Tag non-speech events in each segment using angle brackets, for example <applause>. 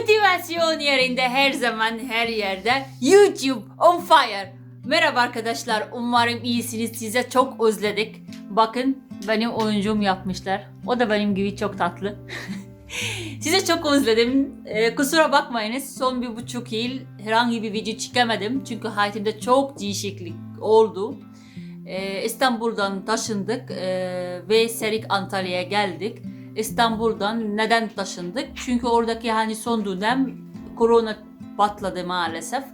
Motivasyon yerinde her zaman her yerde. YouTube on fire. Merhaba arkadaşlar. Umarım iyisiniz. Size çok özledik. Bakın benim oyuncum yapmışlar. O da benim gibi çok tatlı. <laughs> Size çok özledim. Ee, kusura bakmayınız. Son bir buçuk yıl herhangi bir video çekemedim. Çünkü hayatımda çok değişiklik oldu. Ee, İstanbul'dan taşındık ee, ve Serik Antalya'ya geldik. İstanbul'dan neden taşındık? Çünkü oradaki hani son dönem korona patladı maalesef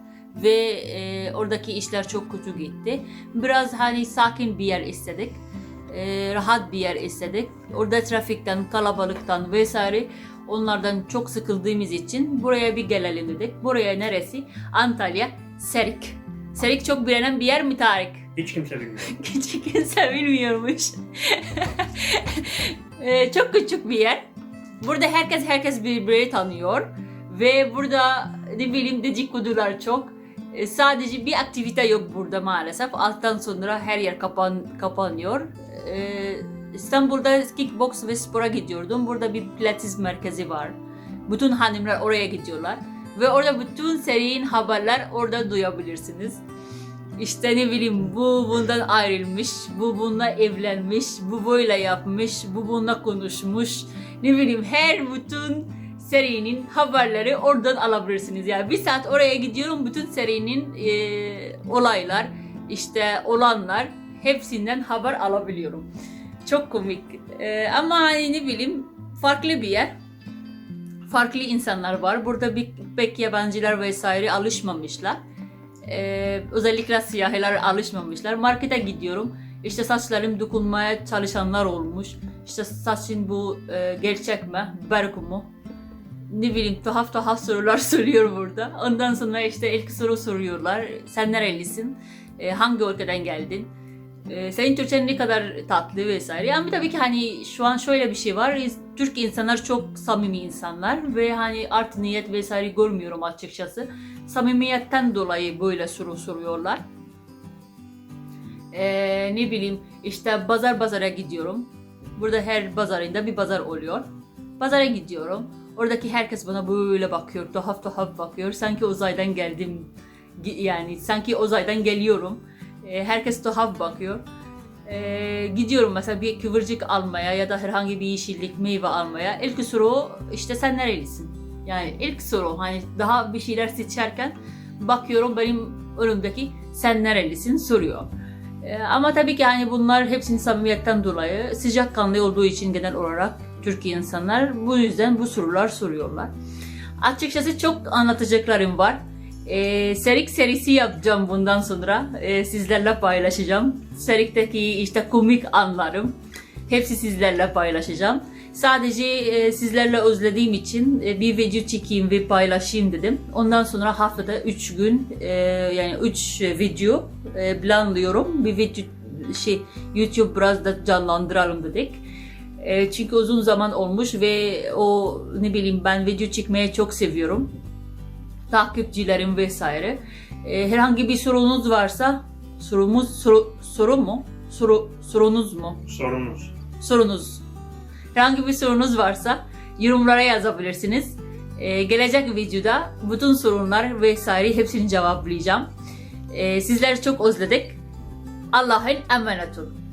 ve e, oradaki işler çok kötü gitti. Biraz hani sakin bir yer istedik. E, rahat bir yer istedik. Orada trafikten, kalabalıktan vesaire onlardan çok sıkıldığımız için buraya bir gelelim dedik. Buraya neresi? Antalya, Serik. Serik çok bilinen bir yer mi Tarık? Hiç kimse bilmiyor. <laughs> Küçük kimse bilmiyormuş. <laughs> Ee, çok küçük bir yer. Burada herkes herkes birbirini tanıyor. Ve burada ne bileyim dedikodular çok. Ee, sadece bir aktivite yok burada maalesef. Alttan sonra her yer kapan, kapanıyor. Ee, İstanbul'da kickbox ve spora gidiyordum. Burada bir pilates merkezi var. Bütün hanımlar oraya gidiyorlar. Ve orada bütün serinin haberler orada duyabilirsiniz. İşte ne bileyim bu bundan ayrılmış, bu bununla evlenmiş, bu böyle yapmış, bu bununla konuşmuş. Ne bileyim her bütün serinin haberleri oradan alabilirsiniz. Yani bir saat oraya gidiyorum bütün serinin e, olaylar, işte olanlar hepsinden haber alabiliyorum. Çok komik. E, ama ne bileyim farklı bir yer. Farklı insanlar var. Burada bir, pek yabancılar vesaire alışmamışlar. Ee, özellikle siyahiler alışmamışlar. Markete gidiyorum. İşte saçlarım dokunmaya çalışanlar olmuş. İşte saçın bu e, gerçek mi? Berk mu? Ne bileyim tuhaf tuhaf sorular <laughs> soruyor burada. Ondan sonra işte ilk soru soruyorlar. Sen nerelisin? E, hangi ülkeden geldin? E, senin Türkçen ne kadar tatlı vesaire. Ama tabii ki hani şu an şöyle bir şey var. Türk insanlar çok samimi insanlar ve hani art niyet vesaire görmüyorum açıkçası samimiyetten dolayı böyle soru soruyorlar. Ee, ne bileyim işte pazar pazara gidiyorum. Burada her pazarında bir pazar oluyor. Pazara gidiyorum. Oradaki herkes bana böyle bakıyor. Tuhaf tuhaf bakıyor. Sanki uzaydan geldim. Yani sanki uzaydan geliyorum. Ee, herkes tuhaf bakıyor. Ee, gidiyorum mesela bir kıvırcık almaya ya da herhangi bir yeşillik meyve almaya. İlk soru işte sen nerelisin? Yani ilk soru hani daha bir şeyler seçerken bakıyorum benim önümdeki sen nerelisin soruyor. Ee, ama tabii ki hani bunlar hepsinin samimiyetten dolayı sıcakkanlı olduğu için genel olarak Türkiye insanlar bu yüzden bu sorular soruyorlar. Açıkçası çok anlatacaklarım var. Ee, Serik serisi yapacağım bundan sonra. Ee, sizlerle paylaşacağım. Serik'teki işte komik anlarım. Hepsi sizlerle paylaşacağım. Sadece e, sizlerle özlediğim için e, bir video çekeyim ve paylaşayım dedim. Ondan sonra haftada 3 gün e, yani 3 video e, planlıyorum. Bir video şey YouTube biraz da canlandıralım dedik. E, çünkü uzun zaman olmuş ve o ne bileyim ben video çekmeyi çok seviyorum. Takipçilerim vesaire. E, herhangi bir sorunuz varsa sorumuz soru, sorun mu? Soru, sorunuz mu? Sorunuz. sorunuz, herhangi bir sorunuz varsa yorumlara yazabilirsiniz. Ee, gelecek videoda bütün sorunlar vesaire hepsini cevaplayacağım. Ee, sizleri çok özledik. Allah'ın emanet olun.